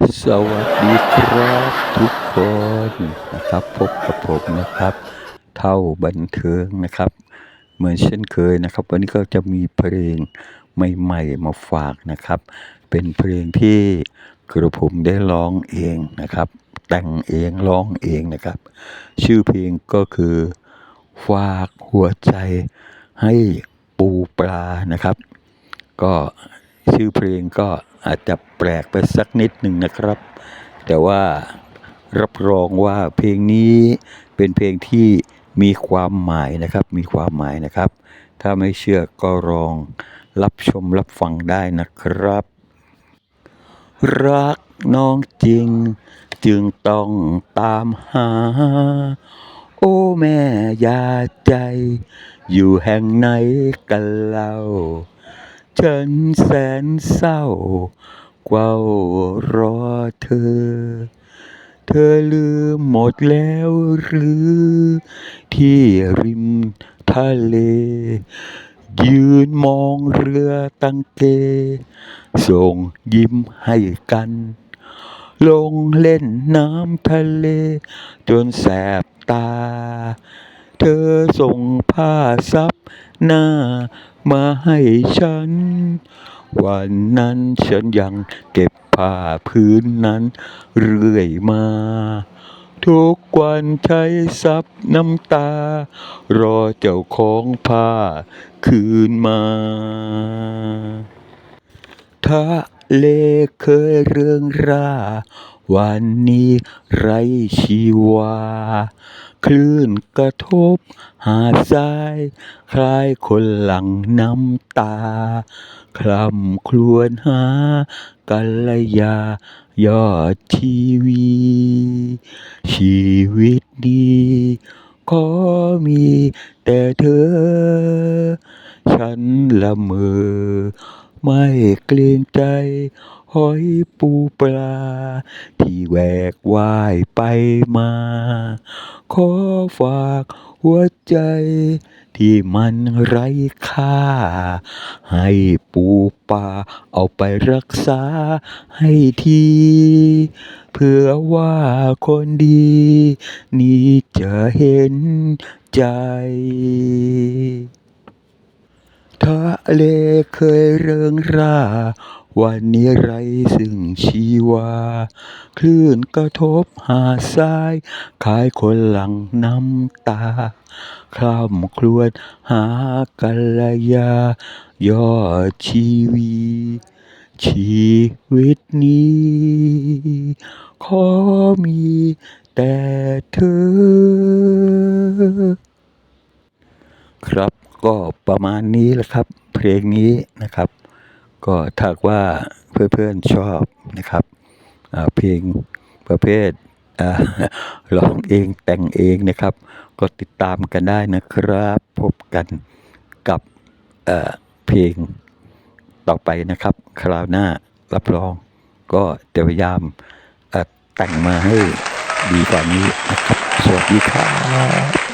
สวัสดีครับทุกคนนะครับ พบกับผมนะครับ เท่าบันเทิงนะครับ เหมือนเช่นเคยนะครับ วันนี้ก็จะมีเพลงใหม่ๆมาฝากนะครับ เป็นเพลงที่กระผมได้ร้องเองนะครับ แต่งเองร้องเองนะครับ ชื่อเพลงก็คือฝากหัวใจให้ปูปลานะครับ ก็ชื่อเพลงก็ อาจจะแปลกไปสักนิดหนึ่งนะครับ แต่ว่ารับรองว่าเพลงนี้เป็นเพลงที่มีความหมายนะครับ มีความหมายนะครับ ถ้าไม่เชื่อก็ลองรับชมรับฟังได้นะครับ รักน้องจริง จึงต้องตามหา โอ้แม่ยาใจ อยู่แห่งไหนกันเล่า ฉันแสนเศร้าเฝ้ารอเธอ เธอลืมหมดแล้วหรือ ที่ริมทะเล ยืนมองเรือตังเก ส่งยิ้มให้กัน ลงเล่นน้ำทะเล จนแสบตา เธอส่งผ้าซับ หน้ามาให้ฉัน วันนั้นฉันยังเก็บผ้าพื้นนั้นเรื่อยมา ทุกวันใช้ซับน้ำตา รอเจ้าของผ้าคืนมาทะเลเคยเรื่องรา วันนี้ไรชีวา คลื่นกระทบหาดทราย คล้ายคนหลังน้ำตา คลำครวญหากัลยา ยอดทีวี ชีวิตนี้ขอมีแต่เธอ ฉันละเมอไม่เกรงใจ หอยปูปลา ที่แหวกว่ายไปมา ขอฝากหัวใจ ที่มันไร้ค่า ให้ปูปลาเอาไปรักษาให้ทีเพื่อว่าคนดี นี้จะเห็นใจ ทะเลเคยเริงร่า วันนี้ไรซึ่งชีวา คลื่นกระทบหาดทรายคายคนหลังน้ำตาคร่ำครวญหากัลยา ยอดชีวี ชีวิตนี้ ขอมีแต่เธอ ครับ ก็ประมาณนี้แหละครับ เพลงนี้นะครับ ก็ถ้าว่าเพื่อนๆชอบนะครับเพลงประเภทร้องเองแต่งเองนะครับ ก็ติดตามกันได้นะครับ พบกันกับเพลงต่อไปนะครับ คราวหน้ารับรอง ก็จะพยายามแต่งมาให้ดีกว่านี้นะครับ สวัสดีครับ